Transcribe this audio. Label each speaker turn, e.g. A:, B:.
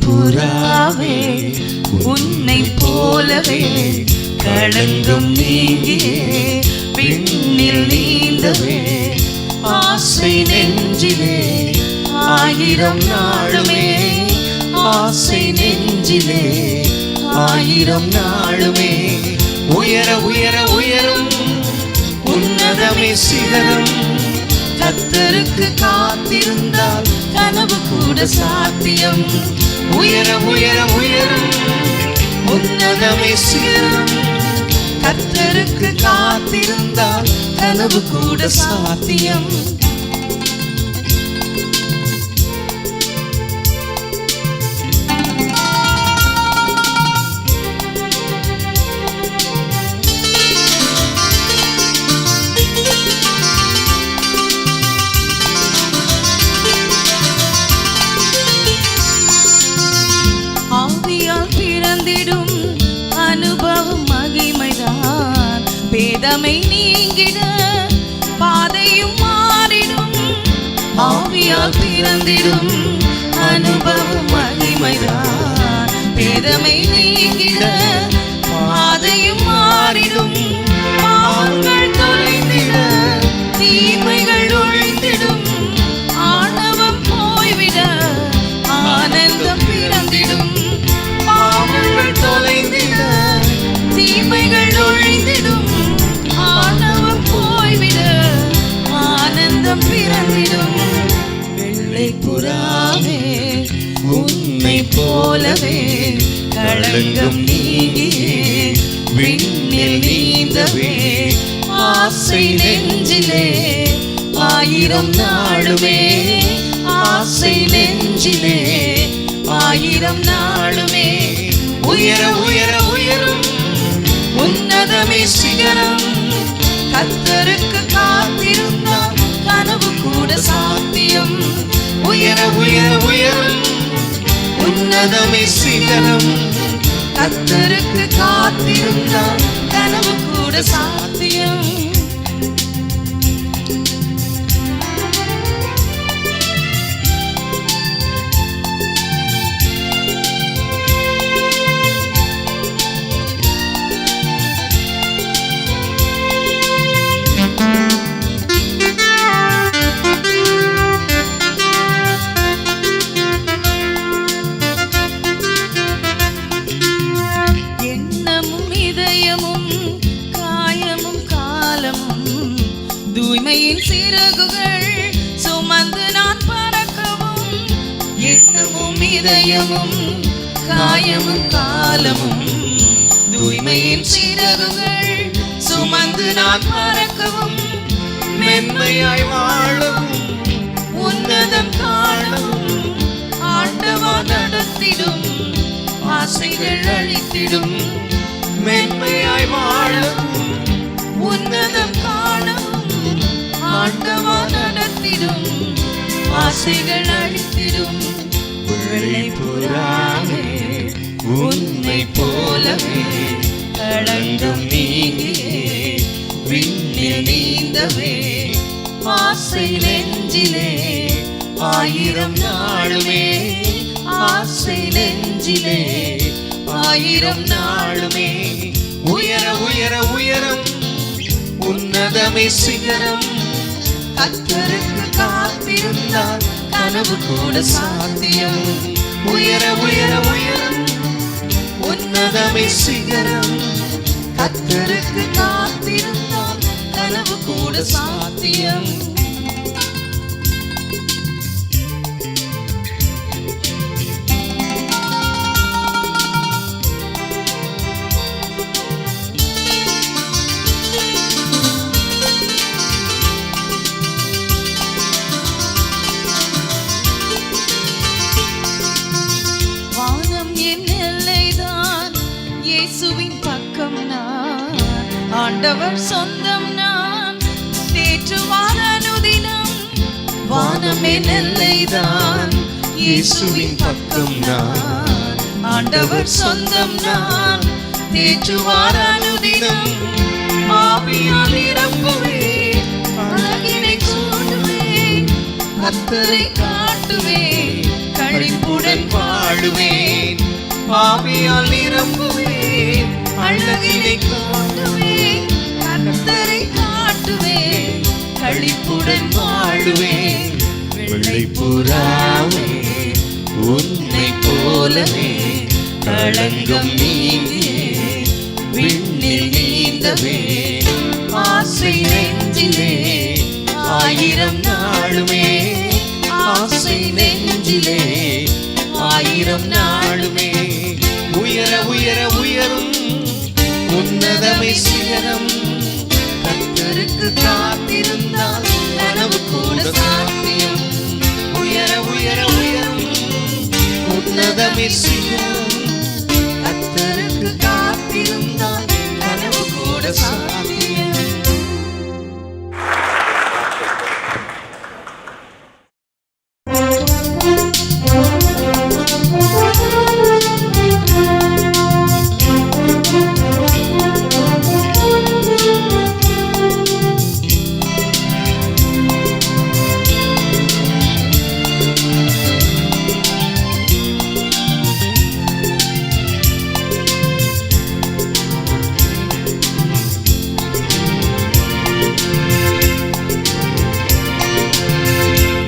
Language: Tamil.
A: புறாவே உன்னை போலவே களங்கம் நீங்கியே விண்ணில் நீந்தவே ஆசை நெஞ்சிலே ஆயிரம் நாளுமே ஆசை நெஞ்சிலே ஆயிரம் நாளுமே. உயர உயர உயரும் உன்னதமே சிதறும் கத்தருக்கு காத்திருந்தால் கனவு கூட சாத்தியம். உயர உயர உயரும். உன்னதமே சிகரம். கத்தருக்கு காத்திருந்தால் கனவு கூட சாத்தியம். ஆவியால் அனுபவம் மகிமைதான். பேதமை நீங்கிட பாதையும் மாறிடும். பாவங்கள் தொலைந்திட தீமைகள் ஒழிந்திடும் ஆணவம் போய்விட ஆனந்தம் பிறந்திடும். பாவங்கள் தொலைந்திட தீமைகள் ஒழிந்திடும். ஆணவம் போய்விட ஆனந்தம் பிறந்திடும். கவலை புறாவே உன்னை போலவே களங்கம் நீங்கியே விண்ணில் நீந்தவே ஆசை நெஞ்சிலே ஆயிரம் நாளுமே ஆசை நெஞ்சிலே ஆயிரம் நாளுமே. உயர உயர உயரும் உன்னதமே சிகரம் கத்தருக்கு காத்திருந்த கூட சாத்தியம். உயர உயர உயரும். உன்னதமே சிகரம். கத்தருக்கு காத்திருந்தால் கனவு கூட சாத்தியம். இதயமும் காயமும் காலமும் தூய்மையின் சீரகங்கள் சுமந்து நான் மறக்கவும் மென்மையாய் வாழவும் உன்னதம் காணவும் ஆண்டவா நடத்திடும் ஆசைகள் அழித்திடும் மென்மையாய் வாழவும் உன்னதம் காணவும் ஆண்டவா நடத்திடும் ஆசைகள் அழித்திடும். வெள்ளை புறாவே உன்னை போலவே களங்கம் நீங்கியே விண்ணில் நீந்தவே ஆசை நெஞ்சிலே ஆயிரம் நாளுமே ஆசை நெஞ்சிலே ஆயிரம் நாளுமே. உயர உயர உயரம் உன்னதமே சிகரம் கத்தருக்கு இருந்தால் கனவு கூட சாத்தியம். உயர உயர உயரம் உன்னதமை சிகரம். கத்தருக்கு காத்திருந்தால் கனவு கூட சாத்தியம். சொந்தம் நான் ஆண்டவர் சொந்தம் நான். தேற்றுவார் அனுதினம் வானம் என் இயேசுவின் பக்கம் நான் ஆண்டவர் சொந்தம் நான். தேற்றுவார் அனுதினம் ஆவியால் நிரப்புவேன் அழகினை கூடுவேன் கத்தரை காட்டுவேன் கழிப்புடன் வாழுவேன். பாவியால் நிரம்புவேன். அழகினை
B: காட்டுவேன் கர்த்தரை காட்டுவேன் களிப்புடன் வாழுவேன்
A: வெள்ளை புறாவே உன்னை போலவே களங்கம் நீங்கியே விண்ணில் நீந்தவே ஆசை நெஞ்சிலே ஆயிரம் நாளுமே ஆசை நெஞ்சிலே ஆயிரம் நாளுமே உயர உயர உயரும் சிகரம் கத்தருக்கு காத்திருந்தால் கனவு கூட சாத்தியம். உயர உயர உயரும். உன்னதமே சிகரம்